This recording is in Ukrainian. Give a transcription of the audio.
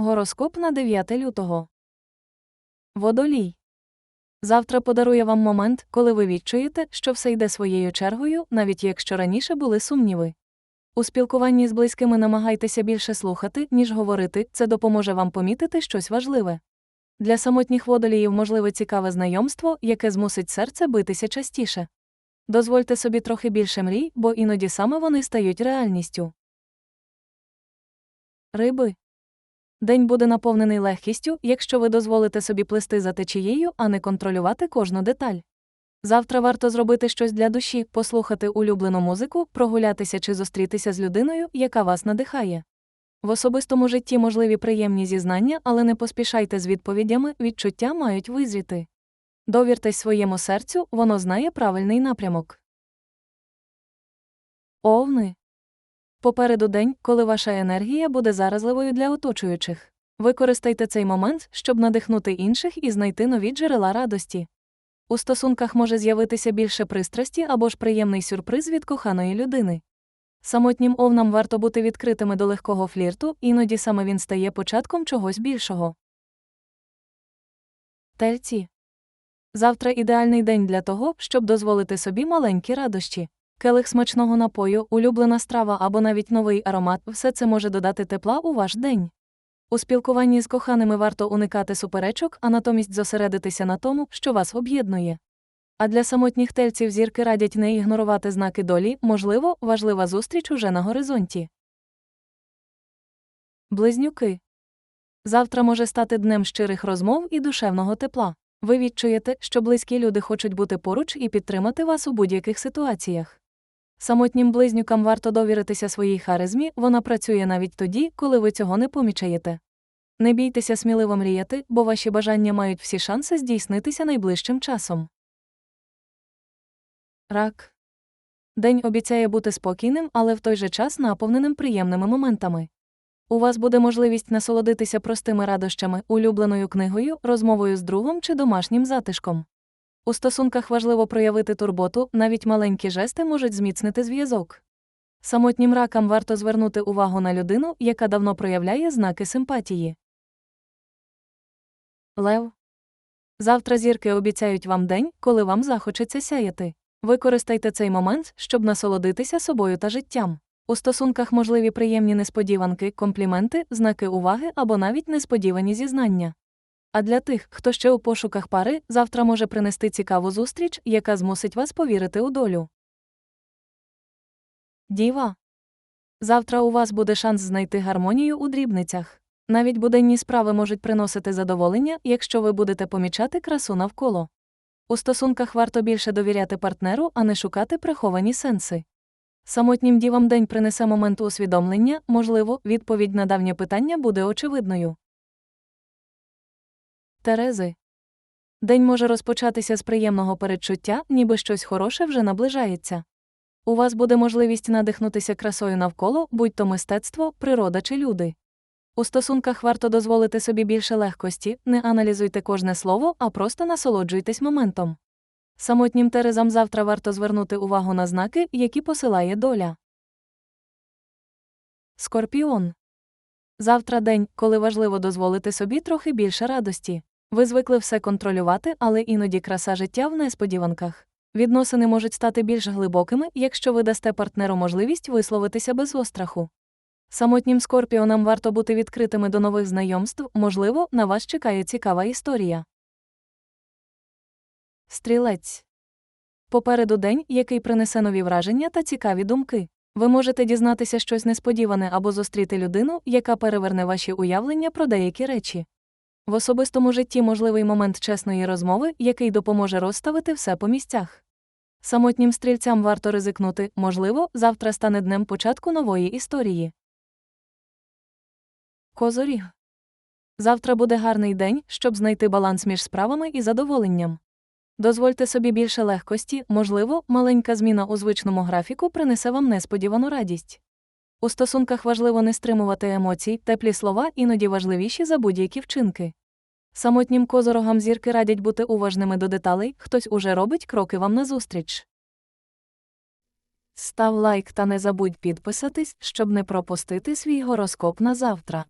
Гороскоп на 9 лютого. Водолій. Завтра подарує вам момент, коли ви відчуєте, що все йде своєю чергою, навіть якщо раніше були сумніви. У спілкуванні з близькими намагайтеся більше слухати, ніж говорити, це допоможе вам помітити щось важливе. Для самотніх водоліїв можливе цікаве знайомство, яке змусить серце битися частіше. Дозвольте собі трохи більше мрій, бо іноді саме вони стають реальністю. Риби. День буде наповнений легкістю, якщо ви дозволите собі плисти за течією, а не контролювати кожну деталь. Завтра варто зробити щось для душі, послухати улюблену музику, прогулятися чи зустрітися з людиною, яка вас надихає. В особистому житті можливі приємні зізнання, але не поспішайте з відповідями, відчуття мають визріти. Довіртесь своєму серцю, воно знає правильний напрямок. Овни. Попереду день, коли ваша енергія буде заразливою для оточуючих. Використайте цей момент, щоб надихнути інших і знайти нові джерела радості. У стосунках може з'явитися більше пристрасті або ж приємний сюрприз від коханої людини. Самотнім овнам варто бути відкритими до легкого флірту, іноді саме він стає початком чогось більшого. Тельці. Завтра ідеальний день для того, щоб дозволити собі маленькі радощі. Келих смачного напою, улюблена страва або навіть новий аромат все це може додати тепла у ваш день. У спілкуванні з коханими варто уникати суперечок, а натомість зосередитися на тому, що вас об'єднує. А для самотніх тельців зірки радять не ігнорувати знаки долі, можливо, важлива зустріч уже на горизонті. Близнюки. Завтра може стати днем щирих розмов і душевного тепла. Ви відчуєте, що близькі люди хочуть бути поруч і підтримати вас у будь-яких ситуаціях. Самотнім близнюкам варто довіритися своїй харизмі, вона працює навіть тоді, коли ви цього не помічаєте. Не бійтеся сміливо мріяти, бо ваші бажання мають всі шанси здійснитися найближчим часом. Рак. День обіцяє бути спокійним, але в той же час наповненим приємними моментами. У вас буде можливість насолодитися простими радощами, улюбленою книгою, розмовою з другом чи домашнім затишком. У стосунках важливо проявити турботу, навіть маленькі жести можуть зміцнити зв'язок. Самотнім ракам варто звернути увагу на людину, яка давно проявляє знаки симпатії. Лев. Завтра зірки обіцяють вам день, коли вам захочеться сяяти. Використайте цей момент, щоб насолодитися собою та життям. У стосунках можливі приємні несподіванки, компліменти, знаки уваги або навіть несподівані зізнання. А для тих, хто ще у пошуках пари, завтра може принести цікаву зустріч, яка змусить вас повірити у долю. Діва. Завтра у вас буде шанс знайти гармонію у дрібницях. Навіть буденні справи можуть приносити задоволення, якщо ви будете помічати красу навколо. У стосунках варто більше довіряти партнеру, а не шукати приховані сенси. Самотнім дівам день принесе момент усвідомлення, можливо, відповідь на давнє питання буде очевидною. Терези. День може розпочатися з приємного передчуття, ніби щось хороше вже наближається. У вас буде можливість надихнутися красою навколо, будь то мистецтво, природа чи люди. У стосунках варто дозволити собі більше легкості, не аналізуйте кожне слово, а просто насолоджуйтесь моментом. Самотнім терезам завтра варто звернути увагу на знаки, які посилає доля. Скорпіон. Завтра день, коли важливо дозволити собі трохи більше радості. Ви звикли все контролювати, але іноді краса життя в несподіванках. Відносини можуть стати більш глибокими, якщо ви дасте партнеру можливість висловитися без остраху. Самотнім скорпіонам варто бути відкритими до нових знайомств, можливо, на вас чекає цікава історія. Стрілець. Попереду день, який принесе нові враження та цікаві думки. Ви можете дізнатися щось несподіване або зустріти людину, яка переверне ваші уявлення про деякі речі. В особистому житті можливий момент чесної розмови, який допоможе розставити все по місцях. Самотнім стрільцям варто ризикнути, можливо, завтра стане днем початку нової історії. Козоріг. Завтра буде гарний день, щоб знайти баланс між справами і задоволенням. Дозвольте собі більше легкості, можливо, маленька зміна у звичному графіку принесе вам несподівану радість. У стосунках важливо не стримувати емоцій, теплі слова іноді важливіші за будь-які вчинки. Самотнім козорогам зірки радять бути уважними до деталей, хтось уже робить кроки вам назустріч. Став лайк та не забудь підписатись, щоб не пропустити свій гороскоп на завтра.